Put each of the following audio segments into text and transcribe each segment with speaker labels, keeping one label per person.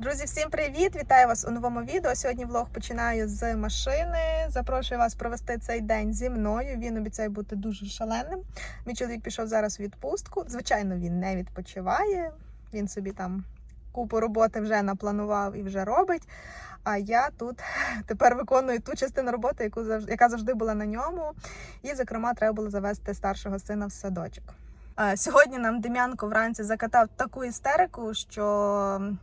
Speaker 1: Друзі, всім привіт! Вітаю вас у новому відео. Сьогодні влог починаю з машини. Запрошую вас провести цей день зі мною. Він обіцяє бути дуже шаленим. Мій чоловік пішов зараз у відпустку. Звичайно, він не відпочиває. Він собі там купу роботи вже напланував і вже робить. А я тут тепер виконую ту частину роботи, яку яка завжди була на ньому. І, зокрема, треба було завести старшого сина в садочок. Сьогодні нам Дем'янко вранці закатав таку істерику, що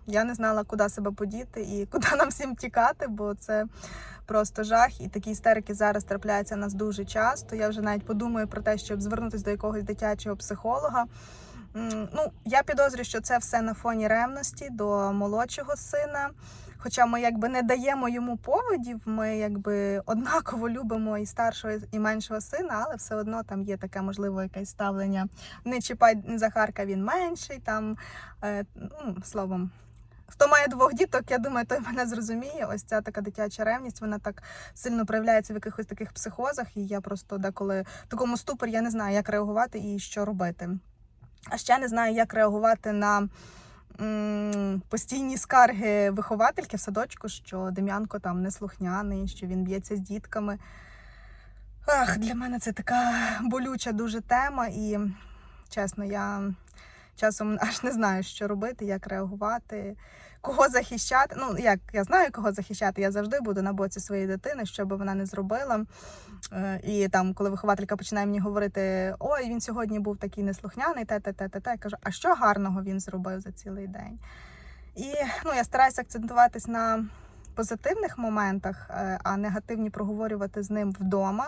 Speaker 1: я не знала, куди себе подіти і куди нам всім тікати, бо це просто жах. І такі істерики зараз трапляються у нас дуже часто. Я вже навіть подумаю про те, щоб звернутися до якогось дитячого психолога. Ну, я підозрюю, що це все на фоні ревності до молодшого сина. Хоча ми якби не даємо йому поводів, ми якби однаково любимо і старшого, і меншого сина, але все одно там є таке можливо якесь ставлення. Не чіпай Захарка, він менший. Там е, ну, словом, хто має двох діток, я думаю, той мене зрозуміє. Ось ця така дитяча ревність, вона так сильно проявляється в якихось таких психозах, і я просто деколи в такому ступорі я не знаю, як реагувати і що робити. А ще не знаю, як реагувати на постійні скарги виховательки в садочку, що Дем'янко там неслухняний, що він б'ється з дітками. Ах, для мене це така болюча дуже тема, і чесно, я часом аж не знаю, що робити, як реагувати, кого захищати. Ну, як я знаю, кого захищати, я завжди буду на боці своєї дитини, що би вона не зробила. Е, І там, коли вихователька починає мені говорити, ой, він сьогодні був такий неслухняний, те, те, те, те, те. Я кажу, а що гарного він зробив за цілий день? І ну, я стараюся акцентуватись на позитивних моментах, е, а негативні проговорювати з ним вдома.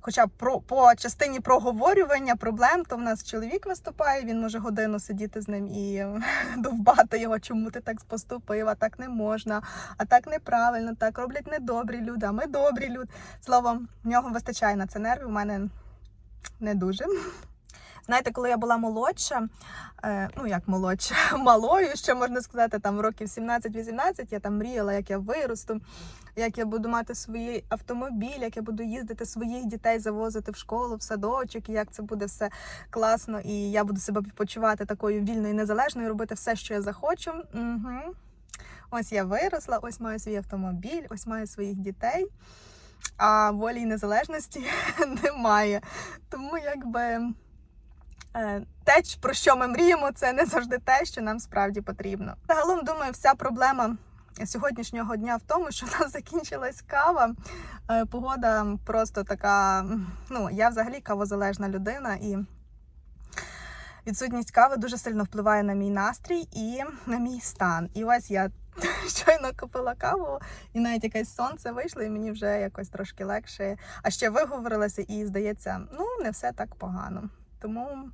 Speaker 1: Хоча про по частині проговорювання проблем, то в нас чоловік виступає, він може годину сидіти з ним і довбати його, чому ти так поступив, а так не можна, а так неправильно, так роблять недобрі люди, а ми добрі люди. Словом, в нього вистачає на це нервів, у мене не дуже. Знаєте, коли я була молодша, е, ну як молодша, малою, ще можна сказати, там років 17-18, я там мріяла, як я виросту, як я буду мати свій автомобіль, як я буду їздити своїх дітей, завозити в школу, в садочок, і як це буде все класно, і я буду себе почувати такою вільною незалежною, робити все, що я захочу. Угу. Ось я виросла, ось маю свій автомобіль, ось маю своїх дітей. А волі і незалежності немає. Тому якби. Е, Те, про що ми мріємо, це не завжди те, що нам справді потрібно. Загалом, думаю, вся проблема сьогоднішнього дня в тому, що у нас закінчилась кава. Е, Погода просто така. Ну, я взагалі кавозалежна людина, і відсутність кави дуже сильно впливає на мій настрій і на мій стан. І ось я щойно купила каву, і навіть якесь сонце вийшло, і мені вже якось трошки легше. А ще виговорилася, і здається, ну не все так погано. Тому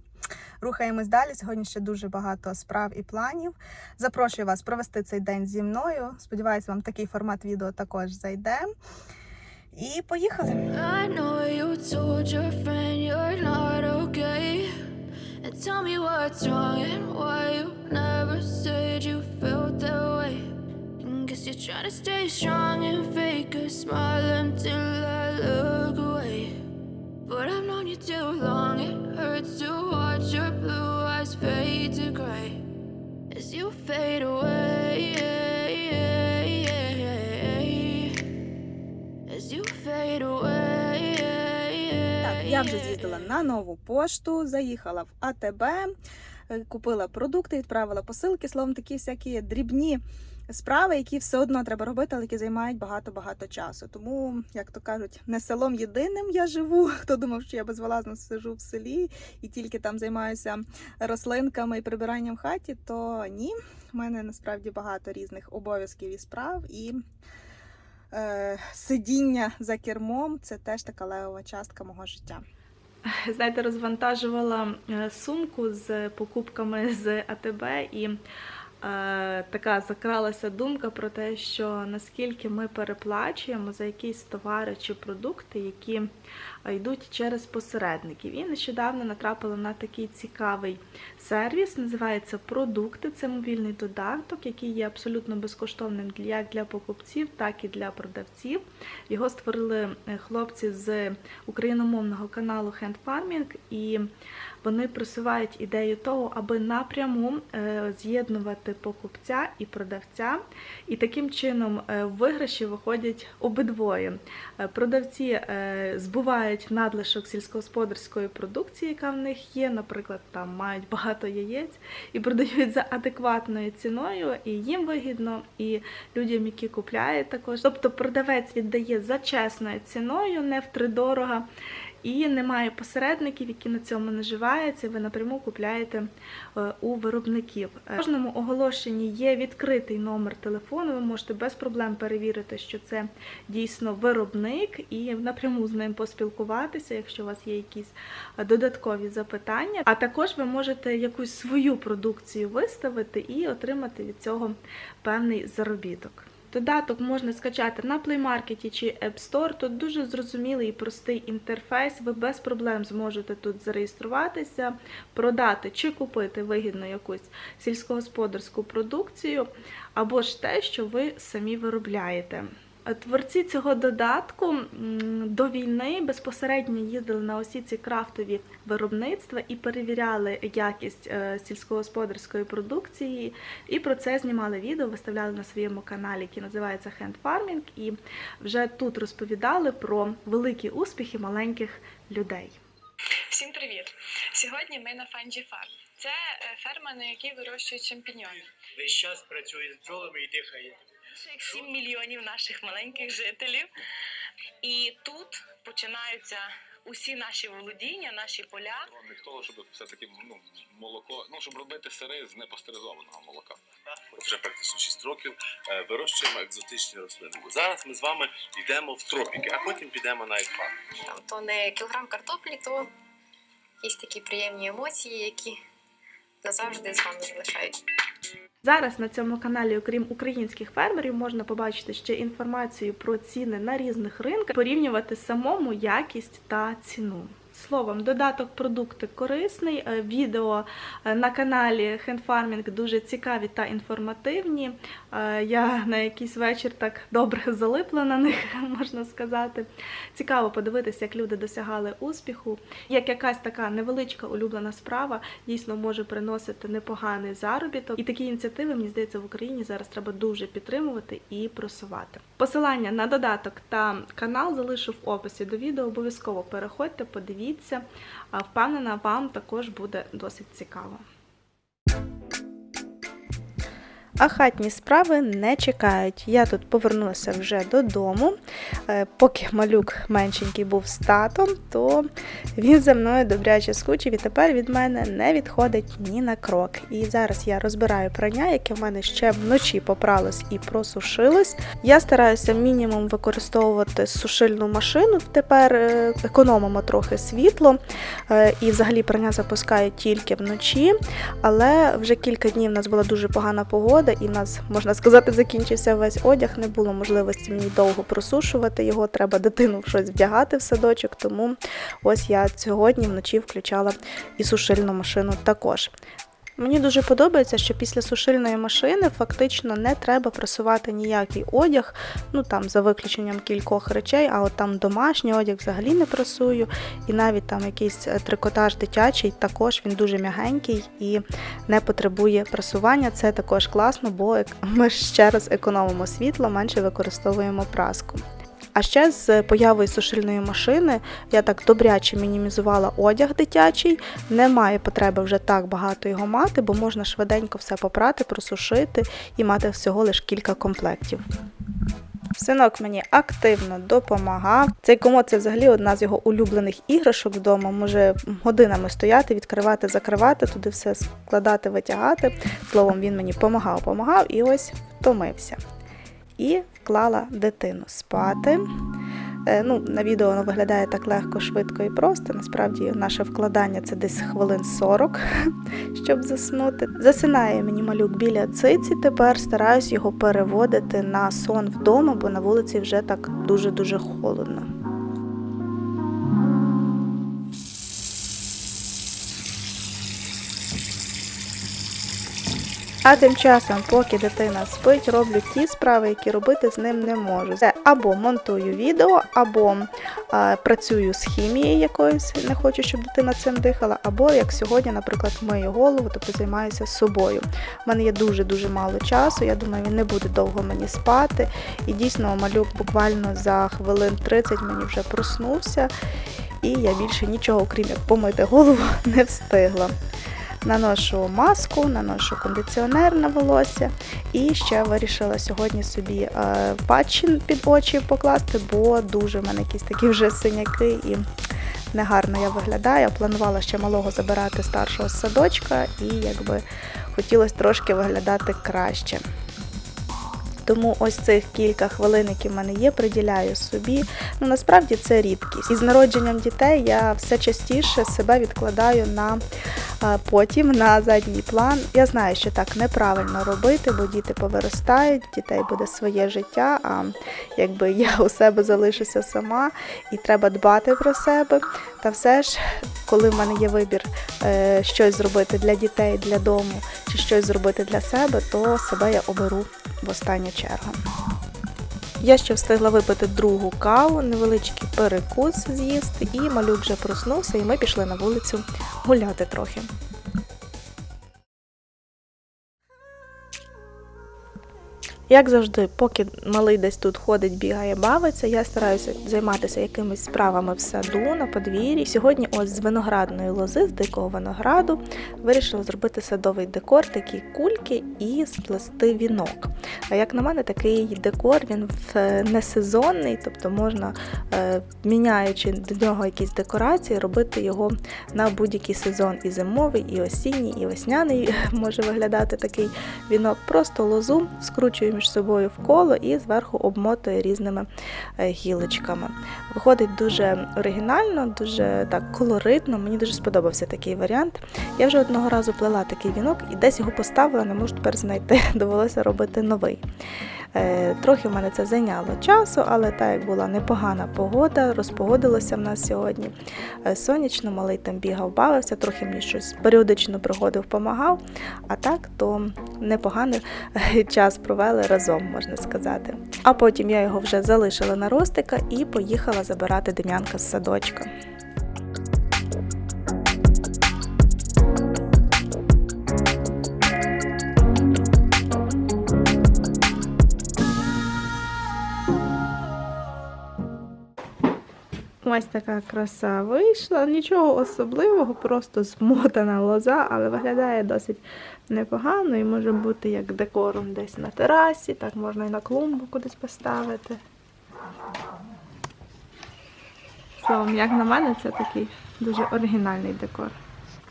Speaker 1: рухаємось далі. Сьогодні ще дуже багато справ і планів. Запрошую вас провести цей день зі мною. Сподіваюсь, вам такий формат відео також зайде. І поїхали!
Speaker 2: Tell me what's wrong and why you never said you felt that way. And guess you're trying to stay strong and fake a smile until I look away. But I've known you too long, it hurts to watch fade away. As you fade away.
Speaker 1: Так, я вже з'їздила на нову пошту, заїхала в АТБ, е, купила продукти, відправила посилки. Словом, такі всякі дрібні справи, які все одно треба робити, але які займають багато-багато часу. Тому, як то кажуть, не селом єдиним я живу. Хто думав, що я безвилазно сижу в селі і тільки там займаюся рослинками і прибиранням в хаті, то ні. У мене насправді багато різних обов'язків і справ і. Е, сидіння за кермом це теж така левова частка мого життя. Знаєте, розвантажувала е, сумку з покупками з АТБ і така закралася думка про те, що наскільки ми переплачуємо за якісь товари чи продукти, які е, йдуть через посередників. І нещодавно натрапила на такий цікавий сервіс, називається Продукти. Це мобільний додаток, який є абсолютно безкоштовним як для покупців, так і для продавців. Його створили е, хлопці з україномовного каналу Hand Farming, і
Speaker 3: вони просувають ідею того, аби напряму е, з'єднувати покупця і продавця, і таким чином е, в виграші виходять обидвоє. Продавці е, збувають надлишок сільськогосподарської продукції, яка в них є, наприклад, там мають багато яєць і продають за адекватною ціною, і їм вигідно, і людям, які купляють також. Тобто продавець віддає за чесною ціною, не втридорога, і немає посередників, які на цьому наживаються. Ви напряму купляєте е, у виробників. Е, В кожному оголошенні є відкритий номер телефону. Ви можете без проблем перевірити, що це дійсно виробник, і напряму з ним поспілкуватися, якщо у вас є якісь е, додаткові запитання. А також ви можете якусь свою продукцію виставити і отримати від цього певний заробіток. Додаток можна скачати на Play Market чи App Store. Тут дуже зрозумілий і простий інтерфейс. Ви без проблем зможете тут зареєструватися, продати чи купити вигідно якусь сільськогосподарську продукцію, або ж те, що ви самі виробляєте. Творці цього додатку до війни безпосередньо їздили на усі ці крафтові виробництва і перевіряли якість е, сільськогосподарської продукції, і про це знімали відео, виставляли на своєму каналі, який називається Hand Farming, і вже тут розповідали про великі успіхи маленьких людей.
Speaker 4: Всім привіт! Сьогодні ми на Фанджі Фарм. Це е, ферма, на якій вирощують шампіньйони.
Speaker 5: Весь час працює з бджолами і дихає.
Speaker 4: Більше 7 мільйонів наших маленьких жителів. І тут починаються усі наші володіння, наші поля.
Speaker 6: Для того, щоб все-таки ну, молоко, ну щоб робити сири з непастеризованого молока.
Speaker 7: вже практично 6 років е, вирощуємо екзотичні рослини. Зараз ми з вами йдемо в тропіки, а потім підемо на екватор.
Speaker 8: Там, то не кілограм картоплі, то якісь такі приємні емоції, які назавжди з вами залишаюсь.
Speaker 3: Зараз на цьому каналі, окрім українських фермерів, можна побачити ще інформацію про ціни на різних ринках, порівнювати самому якість та ціну. Словом, додаток продукти корисний. е, Відео е, на каналі Hand Farming дуже цікаві та інформативні. Е, Я на якийсь вечір так добре залипла на них, можна сказати. Цікаво подивитися, як люди досягали успіху. Як якась така невеличка улюблена справа дійсно може приносити непоганий заробіток. І такі ініціативи, мені здається, в Україні зараз треба дуже підтримувати і просувати. Посилання на додаток та канал залишу в описі до відео. Обов'язково переходьте, подивіться. А, Впевнена, вам також буде досить цікаво. А хатні справи не чекають. Я тут повернулася вже додому. Е, Поки малюк меншенький був з татом, то він за мною добряче скучив і тепер від мене не відходить ні на крок. І зараз я розбираю прання, яке в мене ще вночі попралось і просушилось. Я стараюся мінімум використовувати сушильну машину. Тепер е, економимо трохи світло. Е, І взагалі прання запускаю тільки вночі. Але вже кілька днів у нас була дуже погана погода, і в нас, можна сказати, закінчився весь одяг. Не було можливості мені довго просушувати його. Треба дитину в щось вдягати в садочок. Тому ось я сьогодні вночі включала і сушильну машину також. Мені дуже подобається, що після сушильної машини фактично не треба просувати ніякий одяг, ну там за виключенням кількох речей, а от там домашній одяг взагалі не прасую. І навіть там якийсь е, трикотаж дитячий, також він дуже м'ягенький і не потребує прасування. Це також класно, бо ми ще раз економимо світло, менше використовуємо праску. А ще з появою сушильної машини я так добряче мінімізувала одяг дитячий. Немає потреби вже так багато його мати, бо можна швиденько все попрати, просушити і мати всього лише кілька комплектів. Синок мені активно допомагав. Цей комод це взагалі одна з його улюблених іграшок вдома. Може годинами стояти, відкривати, закривати, туди все складати, витягати. Словом, він мені помагав, помагав і ось втомився. І вклала дитину спати. Е, Ну, на відео воно виглядає так легко, швидко і просто. Насправді наше вкладання це десь хвилин 40, щоб заснути. Засинає мені малюк біля циці. Тепер стараюсь його переводити на сон вдома, бо на вулиці вже так дуже-дуже холодно. А тим часом, поки дитина спить, роблю ті справи, які робити з ним не можу. Це або монтую відео, або е, працюю з хімією якоюсь, не хочу, щоб дитина цим дихала, або як сьогодні, наприклад, мию голову, тобто займаюся собою. У мене є дуже-дуже мало часу. Я думаю, він не буде довго мені спати. І дійсно, малюк буквально за хвилин 30 мені вже проснувся, і я більше нічого, окрім як помити голову, не встигла. Наношу маску, наношу кондиціонер на волосся і ще вирішила сьогодні собі е, патчі під очі покласти, бо дуже в мене якісь такі вже синяки і негарно я виглядаю. Планувала ще малого забирати старшого з садочка і якби хотілося трошки виглядати краще. Тому ось цих кілька хвилин, які в мене є, приділяю собі. Ну насправді це рідкість. І з народженням дітей я все частіше себе відкладаю на потім на задній план. Я знаю, що так неправильно робити, бо діти повиростають, дітей буде своє життя. А якби я у себе залишуся сама і треба дбати про себе. Та все ж, коли в мене є вибір е, щось зробити для дітей, для дому чи щось зробити для себе, то себе я оберу в останню чергу. Я ще встигла випити другу каву, невеличкий перекус з'їсти, і малюк вже проснувся, і ми пішли на вулицю гуляти трохи. Як завжди, поки малий десь тут ходить, бігає, бавиться, я стараюся займатися якимись справами в саду, на подвір'ї. Сьогодні ось з виноградної лози, з дикого винограду, вирішила зробити садовий декор, такі кульки і сплести вінок. А як на мене, такий декор він в- не сезонний, тобто можна, е, міняючи до нього якісь декорації, робити його на будь-який сезон і зимовий, і осінній, і весняний може виглядати такий вінок. Просто лозу скручую між собою в коло і зверху обмотує різними е, гілочками. Виходить дуже оригінально, дуже так колоритно. Мені дуже сподобався такий варіант. Я вже одного разу плела такий вінок і десь його поставила, не можу тепер знайти. Довелося робити новий. Е, Трохи в мене це зайняло часу, але так як була непогана погода, розпогодилося в нас сьогодні. Е, Сонячно, малий там бігав, бавився, трохи мені щось періодично приходив, допомагав. А так, то непоганий е, час провели разом, можна сказати. А потім я його вже залишила на ростика і поїхала забирати Дем'янка з садочка. Ось така краса вийшла. Нічого особливого, просто змотана лоза, але виглядає досить непогано і може бути як декором десь на терасі, так можна і на клумбу кудись поставити. Словом, як на мене, це такий дуже оригінальний декор.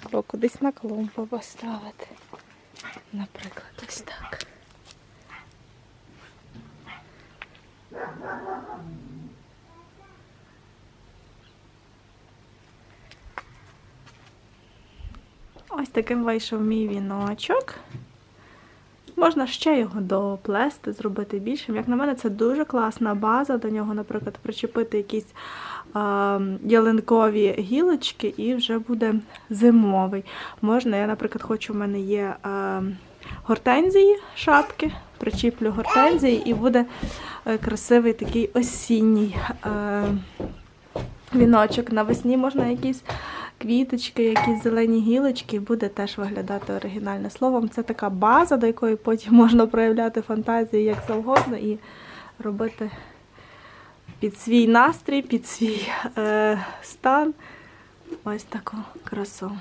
Speaker 3: Або кудись на клумбу поставити. Наприклад, ось так. Ось таким вийшов мій віночок. Можна ще його доплести, зробити більшим. Як на мене, це дуже класна база. До нього, наприклад, причепити якісь а, ялинкові гілочки і вже буде зимовий. Можна, я, наприклад, хочу, в мене є а, гортензії, шапки, причіплю гортензії і буде е, красивий такий осінній е, віночок. Навесні можна якісь квіточки, якісь зелені гілочки, буде теж виглядати оригінальне словом. Це така база, до якої потім можна проявляти фантазію як завгодно і робити під свій настрій, під свій е, стан ось таку красу.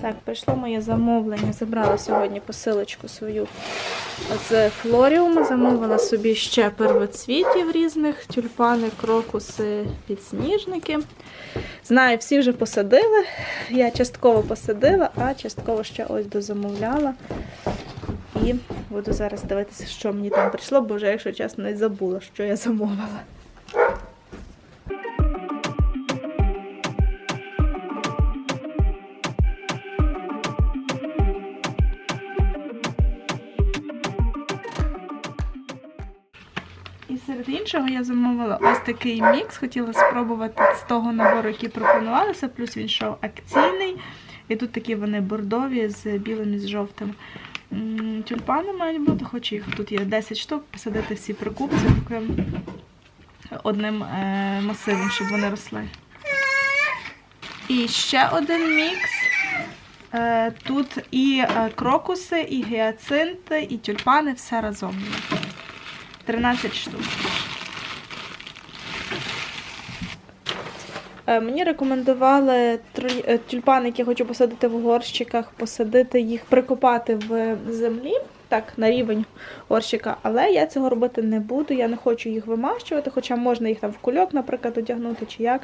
Speaker 3: Так, прийшло моє замовлення. Забрала сьогодні посилочку свою з флоріуму замовила собі ще первоцвітів різних, тюльпани, крокуси, підсніжники. Знаю, всі вже посадили. Я частково посадила, а частково ще ось дозамовляла. І буду зараз дивитися, що мені там прийшло, бо вже, якщо чесно, не забула, що я замовила. Серед іншого я замовила ось такий мікс. Хотіла спробувати з того набору, який пропонувалися, плюс він йшов акційний. І тут такі вони бордові з білим і з жовтим. Тюльпани мають бути, хоч їх тут є 10 штук, посадити всі прикупці таким одним е, масивом, щоб вони росли. І ще один мікс. Е, Тут і е, крокуси, і гіацинти, і тюльпани все разом. Є. 13 штук. Е, Мені рекомендували е, тюльпани, які я хочу посадити в горщиках, посадити їх, прикопати в землі, так, на рівень горщика, але я цього робити не буду. Я не хочу їх вимащувати, хоча можна їх там в кульок, наприклад, одягнути чи як.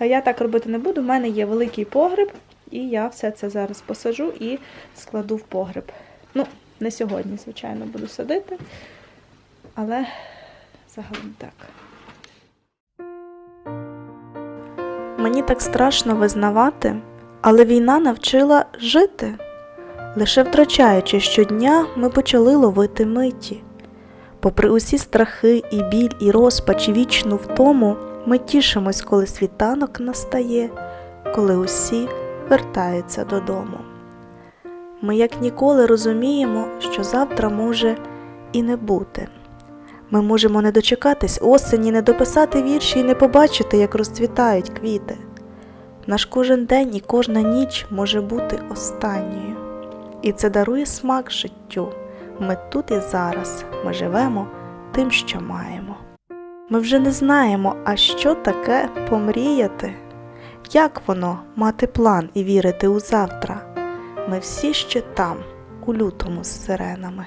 Speaker 3: Е, Я так робити не буду. У мене є великий погреб, і я все це зараз посажу і складу в погреб. Ну, не сьогодні, звичайно, буду садити, але загалом так.
Speaker 9: Мені так страшно визнавати, але війна навчила жити. Лише втрачаючи щодня, ми почали ловити миті. Попри усі страхи і біль, і розпач, і вічну втому, ми тішимось, коли світанок настає, коли усі вертаються додому. Ми як ніколи розуміємо, що завтра може і не бути. Ми можемо не дочекатись осені, не дописати вірші і не побачити, як розцвітають квіти. Наш кожен день і кожна ніч може бути останньою. І це дарує смак життю. Ми тут і зараз, ми живемо тим, що маємо. Ми вже не знаємо, а що таке помріяти, як воно мати план і вірити у завтра. Ми всі ще там, у лютому з сиренами.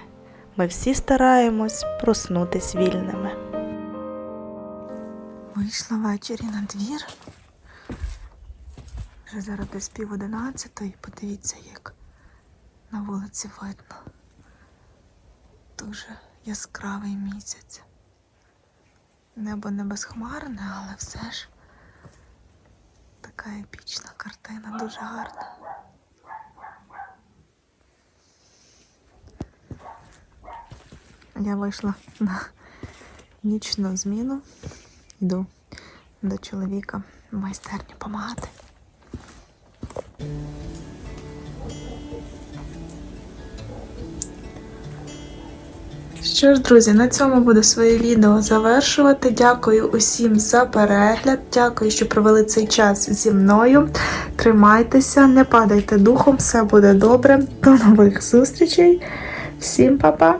Speaker 9: Ми всі стараємось проснутись вільними.
Speaker 3: Вийшла ввечері на двір. Вже зараз десь пів одинадцятої. Подивіться, як на вулиці видно. Дуже яскравий місяць. Небо не безхмарне, але все ж така епічна картина, дуже гарна. Я вийшла на нічну зміну. Йду до чоловіка в майстерню допомагати. Що ж, друзі, на цьому буду своє відео завершувати. Дякую усім за перегляд. Дякую, що провели цей час зі мною. Тримайтеся, не падайте духом, все буде добре. До нових зустрічей. Всім па-па!